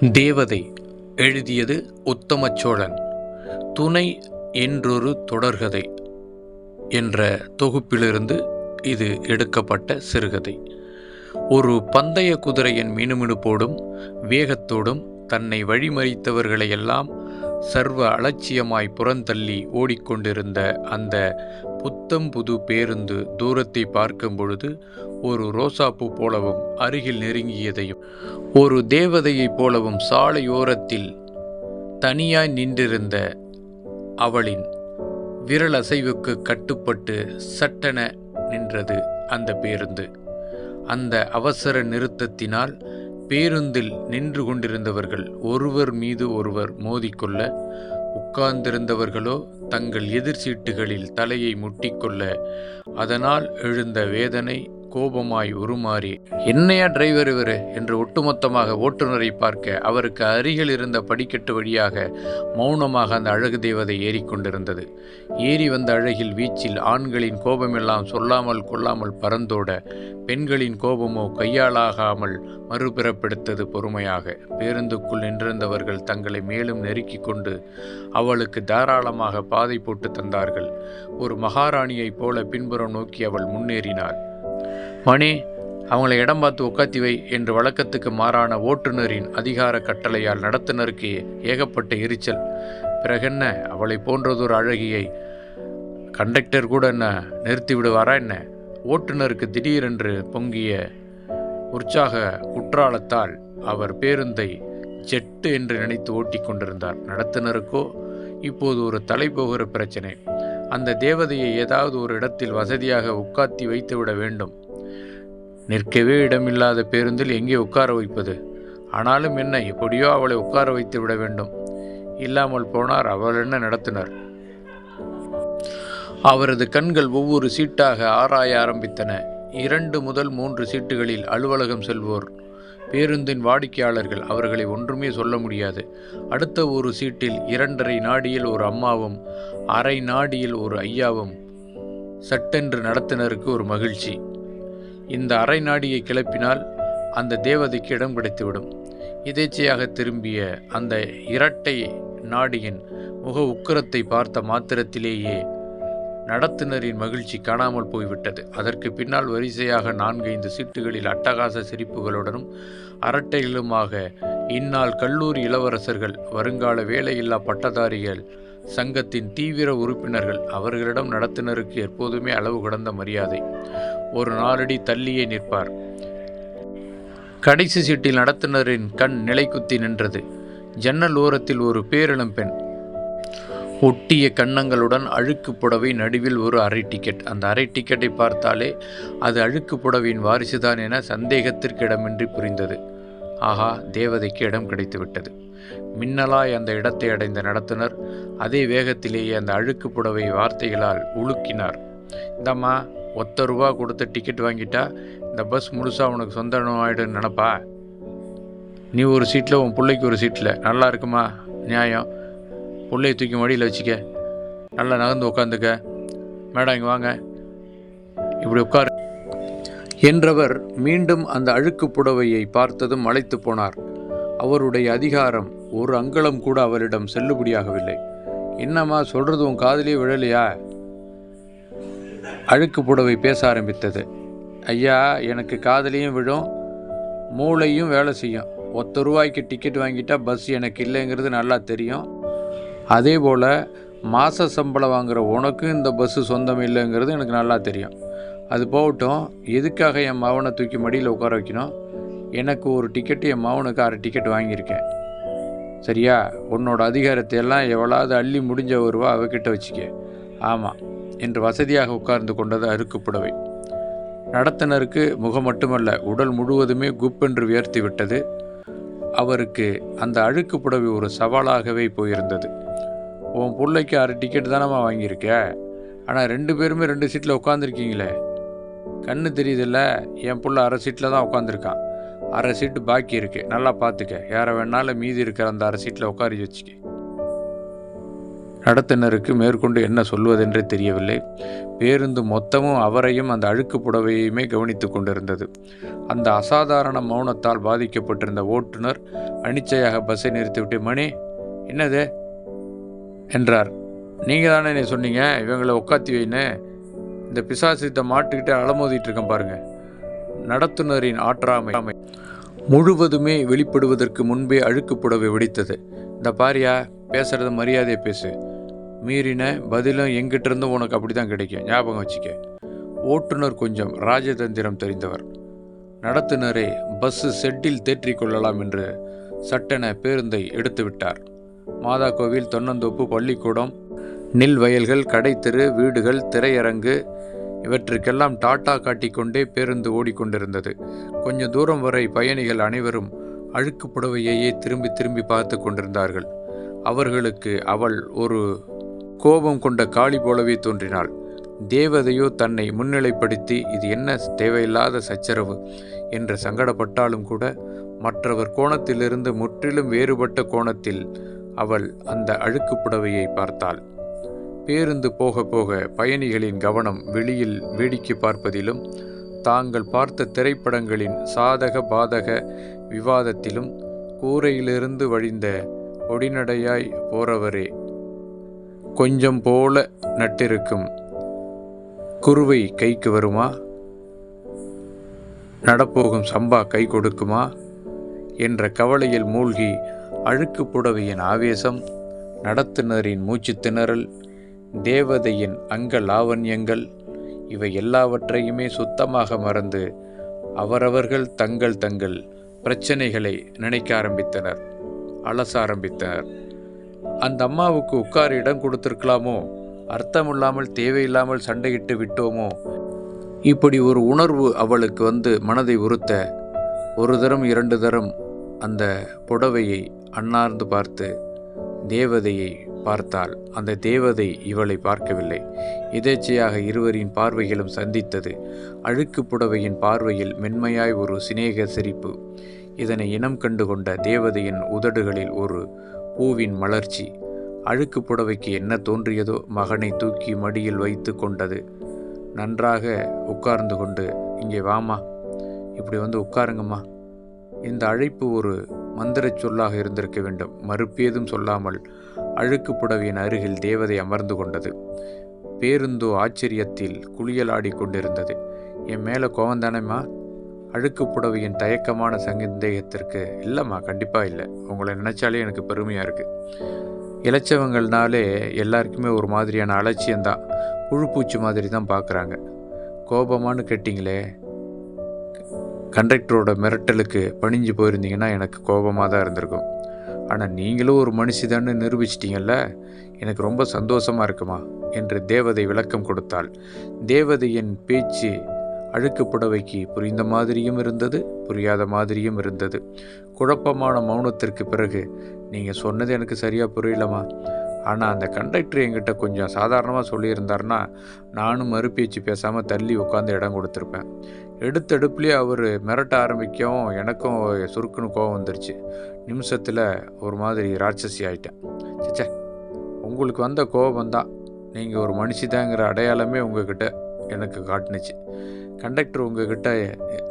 தேவதை எழுதியது உத்தமச்சோழன் துணை என்றொரு தொடர்கதை என்ற தொகுப்பிலிருந்து இது எடுக்கப்பட்ட சிறுகதை. ஒரு பந்தய குதிரையின் மினுமினுப்போடும் வேகத்தோடும் தன்னை வழிமறித்தவர்களையெல்லாம் சர்வ அலட்சியமாய் புறந்தள்ளி ஓடிக்கொண்டிருந்த அந்த புத்தம் புது பேருந்து தூரத்தை பார்க்கும் பொழுது ஒரு ரோசாப்பூ போலவும் அருகில் நெருங்கியதையும் ஒரு தேவதையைப் போலவும் சாலையோரத்தில் தனியாய் நின்றிருந்த அவளின் விரல் அசைவுக்கு கட்டுப்பட்டு சட்டென நின்றது அந்த பேருந்து. அந்த அவசர நிறுத்தத்தினால் பேருந்தில் நின்று கொண்டிருந்தவர்கள் ஒருவர் மீது ஒருவர் மோதிக்கொள்ள உட்கார்ந்திருந்தவர்களோ தங்கள் எதிர்சீட்டுகளில் தலையை முட்டிக்கொள்ள அதனால் எழுந்த வேதனை கோபமாய் உருமாறி என்னையா டிரைவர் இவரு? என்று ஒட்டுமொத்தமாக ஓட்டுநரை பார்க்க அவருக்கு அருகில் இருந்த படிக்கட்டு வழியாக மௌனமாக அந்த அழகு தேவதை ஏறிக்கொண்டிருந்தது ஏறி வந்த அழகில் வீச்சில் ஆண்களின் கோபமெல்லாம் சொல்லாமல் கொள்ளாமல் பறந்தோட பெண்களின் கோபமோ கையாளாகாமல் மறுபிறப்பெடுத்தது பொறுமையாக. பேருந்துக்குள் நின்றிருந்தவர்கள் தங்களை மேலும் நெருக்கிக் கொண்டு அவளுக்கு தாராளமாக பாதை போட்டு தந்தார்கள். ஒரு மகாராணியைப் போல பின்புறம் நோக்கி அவள் முன்னேறினாள். மணி அவங்களை இடம் பார்த்து உட்காத்தி வை என்று வழக்கத்துக்கு மாறான ஓட்டுநரின் அதிகார கட்டளையால் நடத்துனருக்கு ஏகப்பட்ட எரிச்சல். பிறகென்ன அவளை போன்றதொரு அழகியை கண்டக்டர் கூட என்ன நிறுத்தி விடுவாரா என்ன? ஓட்டுநருக்கு திடீரென்று பொங்கிய உற்சாக குற்றாலத்தால் அவர் பேருந்தை ஜெட்டு என்று நினைத்து ஓட்டிக் கொண்டிருந்தார். நடத்துனருக்கோ? இப்போது ஒரு தலைபோகிற பிரச்சனை. அந்த தேவதையை ஏதாவது ஒரு இடத்தில் வசதியாக உட்காத்தி வைத்துவிட வேண்டும். நிற்கவே இடமில்லாத பேருந்தில் எங்கே உட்கார வைப்பது? ஆனாலும் என்ன எப்படியோ அவளை உட்கார வைத்து விட வேண்டும். இல்லாமல் போனார் அவள் என்ன நடத்தினர்? அவரது கண்கள் ஒவ்வொரு சீட்டாக ஆராய ஆரம்பித்தன. இரண்டு முதல் மூன்று சீட்டுகளில் அலுவலகம் செல்வோர் பேருந்தின் வாடிக்கையாளர்கள் அவர்களை ஒன்றுமே சொல்ல முடியாது. அடுத்த ஒரு சீட்டில் இரண்டரை நாடியில் ஒரு அம்மாவும் அரை நாடியில் ஒரு ஐயாவும் சட்டென்று நடத்தினருக்கு ஒரு மகிழ்ச்சி. இந்த அரை நாடியை கிளப்பினால் அந்த தேவதைக்கு இடம் கிடைத்துவிடும். இதேச்சையாக திரும்பிய அந்த இரட்டை நாடியின் முக உக்கரத்தை பார்த்த மாத்திரத்திலேயே நடத்துனரின் மகிழ்ச்சி காணாமல் போய்விட்டது. அதற்கு பின்னால் வரிசையாக நான்கைந்து சீட்டுகளில் அட்டகாச சிரிப்புகளுடனும் அரட்டைகளுமாக இந்நாள் கல்லூரி இளவரசர்கள் வருங்கால வேலையில்லா பட்டதாரிகள் சங்கத்தின் தீவிர உறுப்பினர்கள் அவர்களிடம் நடத்துனருக்கு எப்போதுமே அளவு கடந்த மரியாதை. ஒரு நாளடி தள்ளியே நிற்பார். கடைசி சீட்டில் நடத்துனரின் கண் நிலைக்குத்தி நின்றது. ஜன்னல் ஓரத்தில் ஒரு பேரிளம் பெண். ஒட்டிய கன்னங்களுடன் அழுக்கு புடவை நடுவில் ஒரு அரை டிக்கெட் அந்த அரை டிக்கெட்டை பார்த்தாலே அது அழுக்கு புடவையின் வாரிசுதான் என சந்தேகத்திற்கு இடமின்றி புரிந்தது. ஆஹா தேவதைக்கு இடம் கிடைத்துவிட்டது. மின்னலாய் அந்த இடத்தை அடைந்த நடத்துனர் அதே வேகத்திலேயே அந்த அழுக்கு புடவை வார்த்தைகளால் உலுக்கினார். இந்தம்மா ஒத்த ரூபா கொடுத்து டிக்கெட் வாங்கிட்டா இந்த பஸ் முழுசாக உனக்கு சொந்த ஆகிடுன்னு நினப்பா? நீ ஒரு சீட்டில் உன் பிள்ளைக்கு ஒரு சீட்டில் நல்லா இருக்குமா? நியாயம். பிள்ளையை தூக்கி மடியில் வச்சுக்க. நல்லா நகர்ந்து உட்காந்துக்க மேடம் இங்கே வாங்க. இப்படி உட்காரு. என்றவர் மீண்டும் அந்த அழுக்கு புடவையை பார்த்ததும் அழைத்து போனார். அவருடைய அதிகாரம் ஒரு அங்குலம் கூட அவரிடம் செல்லுபடியாகவில்லை. என்னம்மா சொல்கிறது உன் காதலே விழலையா? அழுக்கு புடவை பேச ஆரம்பித்தது. ஐயா எனக்கு காதலியும் விழும் மூளையும் வேலை செய்யும். ஒத்த ரூபாய்க்கு டிக்கெட் வாங்கிட்டா பஸ் எனக்கு இல்லைங்கிறது நல்லா தெரியும். அதே போல் மாத சம்பளம் வாங்குகிற உனக்கும் இந்த பஸ்ஸு சொந்தம் இல்லைங்கிறது எனக்கு நல்லா தெரியும். அது போகட்டும் எதுக்காக என் மவனை தூக்கி மடியில் உட்கார வைக்கணும்? எனக்கு ஒரு டிக்கெட்டு என் மவனுக்கு அரை டிக்கெட் வாங்கியிருக்கேன். சரியா? உன்னோட அதிகாரத்தை எல்லாம் எவ்வளோது அள்ளி முடிஞ்ச வருவா அவகிட்ட வச்சுக்க. ஆமாம் என்று வசதியாக உட்கார்ந்து கொண்டது அருக்கு புடவை. நடத்துனருக்கு முகம் மட்டுமல்ல உடல் முழுவதுமே குப்பென்று உயர்த்தி விட்டது. அவருக்கு அந்த அழுக்கு புடவை ஒரு சவாலாகவே போயிருந்தது. உன் பிள்ளைக்கு அரை டிக்கெட் தானம்மா வாங்கியிருக்க? ஆனால் ரெண்டு பேருமே ரெண்டு சீட்டில் உட்காந்துருக்கீங்களே கண்ணு தெரியுதில்ல என் புள்ள அரை சீட்டில் தான் உட்காந்துருக்கான் அரை சீட்டு பாக்கி இருக்கு. நல்லா பார்த்துக்க யாரை வேணாலும் மீதி இருக்கிற அந்த அரை சீட்டில் உட்காரி வச்சுக்க. நடத்துனருக்கு மேற்கொண்டு என்ன சொல்வதென்றே தெரியவில்லை. பேருந்து மொத்தமும் அவரையும் அந்த அழுக்கு புடவையுமே கவனித்து கொண்டிருந்தது. அந்த அசாதாரண மௌனத்தால் பாதிக்கப்பட்டிருந்த ஓட்டுநர் அனிச்சையாக பஸ்ஸை நிறுத்திவிட்டு மணி என்னது? என்றார். நீங்கள் தானே நீ சொன்னீங்க? இவங்களை உட்காத்தி வைன்னு. இந்த பிசாசித்த மாட்டுக்கிட்டே அலமோதிட்டு இருக்கேன் பாருங்கள் நடத்துனரின் ஆற்றாமை. முழுவதுமே வெளிப்படுவதற்கு முன்பே அழுக்கு புடவை வெடித்தது இந்த பாரியா பேசுகிறத மரியாதையை பேசு. மீறின பதிலும் எங்கிட்டிருந்தும் உனக்கு அப்படி தான் கிடைக்கும். ஞாபகம் வச்சுக்க. ஓட்டுநர் கொஞ்சம் ராஜதந்திரம் தெரிந்தவர். நடத்துனரே பஸ்ஸு செட்டில் தேற்றிக் கொள்ளலாம் என்று சட்டென பேருந்தை எடுத்து விட்டார். மாதா கோவில் தொன்னந்தோப்பு பள்ளிக்கூடம் நெல் வயல்கள் கடைத்தெரு வீடுகள் திரையரங்கு இவற்றுக்கெல்லாம் டாட்டா காட்டிக்கொண்டே பேருந்து ஓடிக்கொண்டிருந்தது. கொஞ்ச தூரம் வரை பயணிகள் அனைவரும் அழுக்கு புடவையையே திரும்பி திரும்பி பார்த்து கொண்டிருந்தார்கள். அவர்களுக்கு அவள் ஒரு கோபம் கொண்ட காளி போலவே தோன்றினாள். தேவதையோ தன்னை முன்னிலைப்படுத்தி இது என்ன தேவையில்லாத சச்சரவு? என்று சங்கடப்பட்டாலும் கூட மற்றவர் கோணத்திலிருந்து முற்றிலும் வேறுபட்ட கோணத்தில் அவள் அந்த அழுக்கு புடவையை பார்த்தாள். பேருந்து போக போக பயணிகளின் கவனம் வெளியில் வேடிக்கை பார்ப்பதிலும் தாங்கள் பார்த்த திரைப்படங்களின் சாதக பாதக விவாதத்திலும் கூரையிலிருந்து வழிந்த ஒடிநடையாய் போறவரே. கொஞ்சம் போல நட்டிருக்கும் குருவை கைக்கு வருமா? நடப்போகும் சம்பா கை கொடுக்குமா? என்ற கவலையில் மூழ்கி அழுக்கு புடவையின் ஆவேசம் நடத்துனரின் மூச்சு திணறல் தேவதையின் அங்க லாவண்யங்கள் இவை எல்லாவற்றையுமே சுத்தமாக மறந்து அவரவர்கள் தங்கள் தங்கள் பிரச்சனைகளை நினைக்க ஆரம்பித்தனர் அலச ஆரம்பித்தனர். அந்த அம்மாவுக்கு உட்கார இடம் கொடுத்திருக்கலாமோ? அர்த்தமில்லாமல் தேவையில்லாமல் சண்டையிட்டு விட்டோமோ? இப்படி ஒரு உணர்வு அவளுக்கு வந்து மனதை உறுத்த ஒரு தரம் இரண்டு தரம் அந்த புடவையை அண்ணார்ந்து பார்த்து தேவதையை பார்த்தாள் அந்த தேவதை இவளை பார்க்கவில்லை. எதேச்சையாக இருவரின் பார்வைகளும் சந்தித்தது. அழுக்கு புடவையின் பார்வையில் மென்மையாய் ஒரு சிநேக சிரிப்பு. இதனை இனம் கண்டு கொண்ட தேவதையின் உதடுகளில் ஒரு பூவின் மலர்ச்சி. அழுக்கு புடவைக்கு என்ன தோன்றியதோ மகனை தூக்கி மடியில் வைத்து கொண்டது. நன்றாக உட்கார்ந்து கொண்டு இங்கே வாமா. இப்படி வந்து உட்காருங்கம்மா. இந்த அழைப்பு ஒரு மந்திரச் சொல்லாக இருந்திருக்க வேண்டும். மறுப்பேதும் சொல்லாமல் அழுக்கு புடவையின் அருகில் தேவதை அமர்ந்து கொண்டது. பேருந்தோ ஆச்சரியத்தில் குளியலாடி கொண்டிருந்தது. என் மேலே கோவந்தானேம்மா அழுக்கு புடவையின் தயக்கமான சந்தேகத்திற்கு இல்லைம்மா கண்டிப்பாக இல்லை. உங்களை நினச்சாலே எனக்கு பெருமையாக இருக்குது இளைச்சவங்கள்னாலே எல்லாருக்குமே ஒரு மாதிரியான அலட்சியம்தான். புழுப்பூச்சி மாதிரி தான் பார்க்குறாங்க கோபமானு கேட்டிங்களே கண்டக்டரோட மிரட்டலுக்கு பணிஞ்சு போயிருந்தீங்கன்னா எனக்கு கோபமாக தான் இருந்திருக்கும். ஆனால் நீங்களும் ஒரு மனுஷிதான்னு நிரூபிச்சிட்டிங்கல்ல? எனக்கு ரொம்ப சந்தோஷமாக இருக்குமா? என்று தேவதை விளக்கம் கொடுத்தாள். தேவதையின் பேச்சு அழுக்கு புடவைக்கு புரிந்த மாதிரியும் இருந்தது புரியாத மாதிரியும் இருந்தது. குழப்பமான மௌனத்திற்கு பிறகு நீங்கள் சொன்னது எனக்கு சரியாக புரியலமா ஆனால் அந்த கண்டக்டர் என்கிட்ட கொஞ்சம் சாதாரணமாக சொல்லியிருந்தாருன்னா நானும் மறுபேச்சு பேசாமல் தள்ளி உட்காந்து இடம் கொடுத்துருப்பேன். எடுத்தடுப்புலேயே அவர் மிரட்ட ஆரம்பிக்கவும் எனக்கும் சுருக்குன்னு கோவம் வந்துருச்சு. நிமிஷத்தில் ஒரு மாதிரி ராட்சசி ஆயிட்டேன். சச்சே உங்களுக்கு வந்த கோபம் தான் நீங்கள் ஒரு மனுஷிதாங்கிற அடையாளமே உங்ககிட்ட எனக்கு காட்டுனுச்சு. கண்டக்டர் உங்ககிட்ட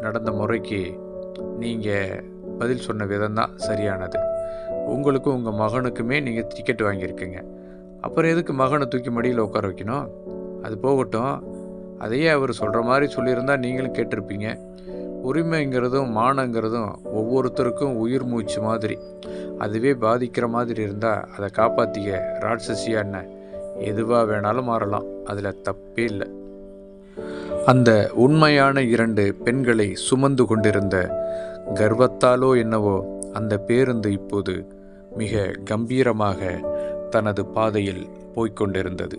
நடந்த முறைக்கு நீங்கள் பதில் சொன்ன விதம் தான் சரியானது. உங்களுக்கும் உங்கள் மகனுக்குமே நீங்கள் டிக்கெட் வாங்கியிருக்கீங்க. அப்புறம் எதுக்கு மகனை தூக்கி மடியில் உட்கார வைக்கணும்? அது போகட்டும். அதையே அவர் சொல்கிற மாதிரி சொல்லியிருந்தா நீங்களும் கேட்டிருப்பீங்க. உரிமைங்கிறதும் மானங்கிறதும் ஒவ்வொருத்தருக்கும் உயிர் மூச்சு மாதிரி. அதுவே பாதிக்கிற மாதிரி இருந்தால் அதை காப்பாற்றிக்க ராட்சசியா என்ன? எதுவாக வேணாலும் மாறலாம். அதில் தப்பே இல்லை. அந்த உண்மையான இரண்டு பெண்களை சுமந்து கொண்டிருந்த கர்வத்தாலோ என்னவோ அந்த பேருந்து இப்போது மிக கம்பீரமாக தனது பாதையில் போய்க்கொண்டிருந்தது